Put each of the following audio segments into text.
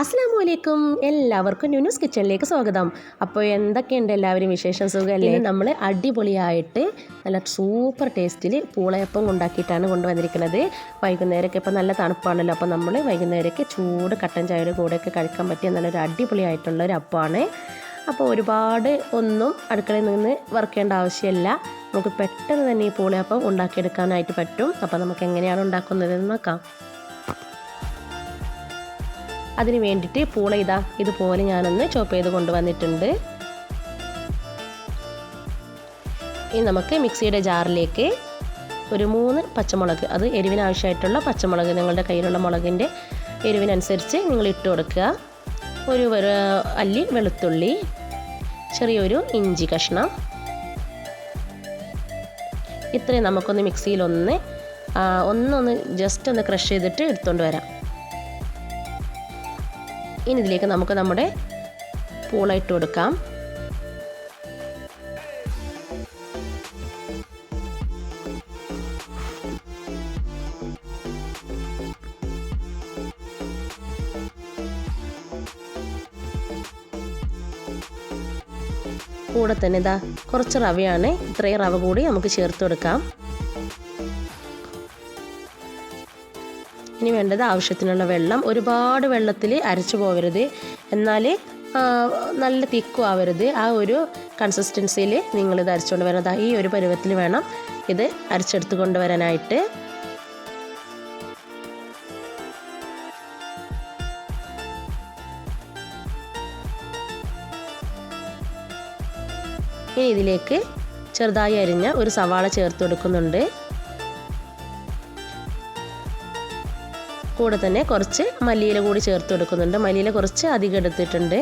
അസ്സാം അലൈക്കും. എല്ലാവർക്കും ന്യൂസ് കിച്ചണിലേക്ക് സ്വാഗതം. അപ്പോൾ എന്തൊക്കെയുണ്ട് എല്ലാവരും വിശേഷം? സുഖമല്ലേ നമ്മൾ അടിപൊളിയായിട്ട് നല്ല സൂപ്പർ ടേസ്റ്റിൽ പൂളയപ്പം ഉണ്ടാക്കിയിട്ടാണ് കൊണ്ടുവന്നിരിക്കുന്നത്. വൈകുന്നേരമൊക്കെ ഇപ്പോൾ നല്ല തണുപ്പാണല്ലോ അപ്പോൾ നമ്മൾ വൈകുന്നേരമൊക്കെ ചൂട് കട്ടൻ ചായയുടെ കൂടെയൊക്കെ കഴിക്കാൻ പറ്റിയ നല്ലൊരു അടിപൊളിയായിട്ടുള്ള ഒരു അപ്പമാണ് അപ്പോൾ ഒരുപാട് ഒന്നും അടുക്കളയിൽ നിന്ന് വർക്ക് ചെയ്യേണ്ട ആവശ്യമില്ല. നമുക്ക് പെട്ടെന്ന് തന്നെ ഈ പൂളയപ്പം ഉണ്ടാക്കിയെടുക്കാനായിട്ട് പറ്റും. അപ്പോൾ നമുക്ക് എങ്ങനെയാണ് ഉണ്ടാക്കുന്നതെന്ന് നോക്കാം. അതിന് വേണ്ടിയിട്ട് പൂള ഇതാ ഇതുപോലെ ഞാനൊന്ന് ചോപ്പ് ചെയ്ത് കൊണ്ടുവന്നിട്ടുണ്ട്. ഇനി നമുക്ക് മിക്സിയുടെ ജാറിലേക്ക് ഒരു മൂന്ന് പച്ചമുളക് അത് എരിവിന് ആവശ്യമായിട്ടുള്ള പച്ചമുളക് നിങ്ങളുടെ കയ്യിലുള്ള മുളകിന്റെ എരിവിനനുസരിച്ച് നിങ്ങൾ ഇട്ട് കൊടുക്കുക. ഒരു അല്ലി വെളുത്തുള്ളി ചെറിയൊരു ഇഞ്ചി കഷ്ണം. ഇത്രയും നമുക്കൊന്ന് മിക്സിയിലൊന്ന് ഒന്നൊന്ന് ജസ്റ്റ് ഒന്ന് ക്രഷ് ചെയ്തിട്ട് എടുത്തുകൊണ്ട് വരാം. ഇനി ഇതിലേക്ക് നമുക്ക് നമ്മുടെ പൂള ഇട്ട് കൊടുക്കാം. കൂടെ തന്നെ ഇതാ കുറച്ച് റവയാണ്. ഇത്രയും റവ കൂടി നമുക്ക് ചേർത്ത് കൊടുക്കാം. ഇനി വേണ്ടത് ആവശ്യത്തിനുള്ള വെള്ളം. ഒരുപാട് വെള്ളത്തിൽ അരച്ചു പോകരുത്. എന്നാൽ നല്ല തിക്കും ആവരുത്. ആ ഒരു കൺസിസ്റ്റൻസിയിൽ നിങ്ങളിത് അരച്ചുകൊണ്ട് വരണം. ഈ ഒരു പരുവത്തിൽ വേണം ഇത് അരച്ചെടുത്ത് കൊണ്ടുവരാനായിട്ട് ഇനി ഇതിലേക്ക് ചെറുതായി അരിഞ്ഞ ഒരു സവാള ചേർത്ത് കൊടുക്കുന്നുണ്ട്. കൂടെ തന്നെ കുറച്ച് മല്ലിയില കൂടി ചേർത്ത് കൊടുക്കുന്നുണ്ട്. മല്ലിയില കുറച്ച് അധികം എടുത്തിട്ടുണ്ട്.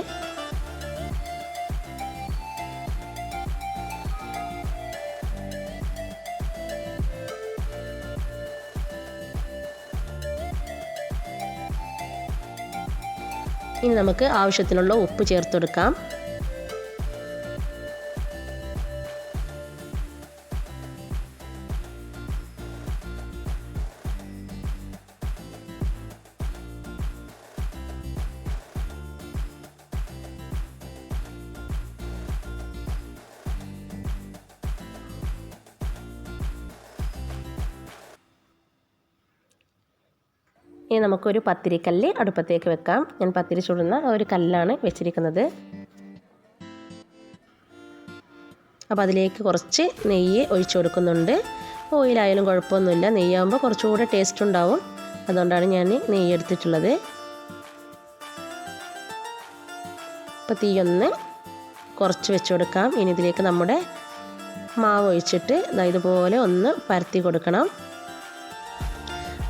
ഇനി നമുക്ക് ആവശ്യത്തിനുള്ള ഉപ്പ് ചേർത്ത് കൊടുക്കാം. ഇനി നമുക്കൊരു പത്തിരിക്കല്ല് അടുപ്പത്തേക്ക് വെക്കാം. ഞാൻ പത്തിരി ചുടുന്ന ഒരു കല്ലാണ് വെച്ചിരിക്കുന്നത്. അപ്പോൾ അതിലേക്ക് കുറച്ച് നെയ്യ് ഒഴിച്ചു കൊടുക്കുന്നുണ്ട്. ഓയിലായാലും കുഴപ്പമൊന്നുമില്ല. നെയ്യാകുമ്പോൾ കുറച്ചുകൂടെ ടേസ്റ്റ് ഉണ്ടാവും. അതുകൊണ്ടാണ് ഞാൻ നെയ്യ് എടുത്തിട്ടുള്ളത്. അപ്പോൾ തീയൊന്ന് കുറച്ച് വെച്ച് കൊടുക്കാം. ഇനി ഇതിലേക്ക് നമ്മുടെ മാവ് ഒഴിച്ചിട്ട് ഇതുപോലെ ഒന്ന് പരത്തി കൊടുക്കണം.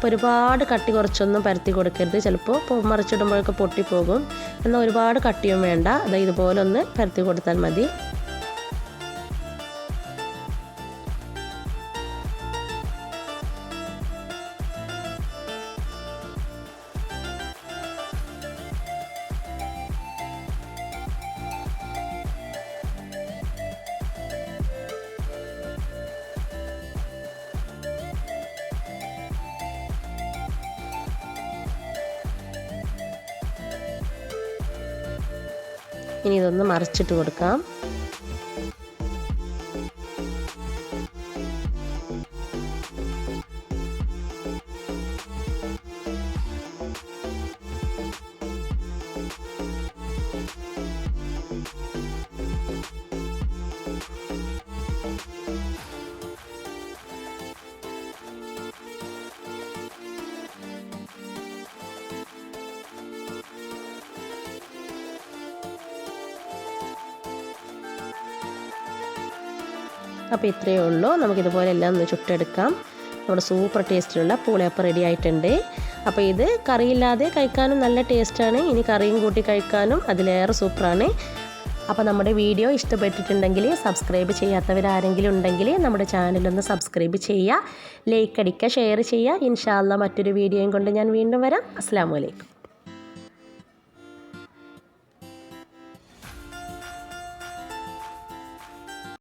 അപ്പോൾ ഒരുപാട് കട്ടി കുറച്ചൊന്നും പരത്തി കൊടുക്കരുത്. ചിലപ്പോൾ മറിച്ചിടുമ്പോഴൊക്കെ പൊട്ടിപ്പോകും. എന്നാൽ ഒരുപാട് കട്ടിയും വേണ്ട. അത് ഇതുപോലെ ഒന്ന് പരത്തി കൊടുത്താൽ മതി. ഇനി ഇതൊന്ന് മറിച്ചിട്ട് കൊടുക്കാം. അപ്പോൾ ഇത്രയേ ഉള്ളൂ. നമുക്കിതുപോലെ എല്ലാം ഒന്ന് ചുട്ടെടുക്കാം. നമ്മുടെ സൂപ്പർ ടേസ്റ്റിലുള്ള പൂളയപ്പം റെഡി ആയിട്ടുണ്ട്. അപ്പോൾ ഇത് കറിയില്ലാതെ കഴിക്കാനും നല്ല ടേസ്റ്റാണ് ഇനി കറിയും കൂട്ടി കഴിക്കാനും അതിലേറെ സൂപ്പറാണ് അപ്പോൾ നമ്മുടെ വീഡിയോ ഇഷ്ടപ്പെട്ടിട്ടുണ്ടെങ്കിൽ സബ്സ്ക്രൈബ് ചെയ്യാത്തവരാരെങ്കിലും ഉണ്ടെങ്കിൽ നമ്മുടെ ചാനലൊന്ന് സബ്സ്ക്രൈബ് ചെയ്യുക. ലൈക്ക് അടിക്കുക ഷെയർ ചെയ്യുക. ഇൻഷാല്ല മറ്റൊരു വീഡിയോയും കൊണ്ട് ഞാൻ വീണ്ടും വരാം. അസ്സാം വലൈക്കും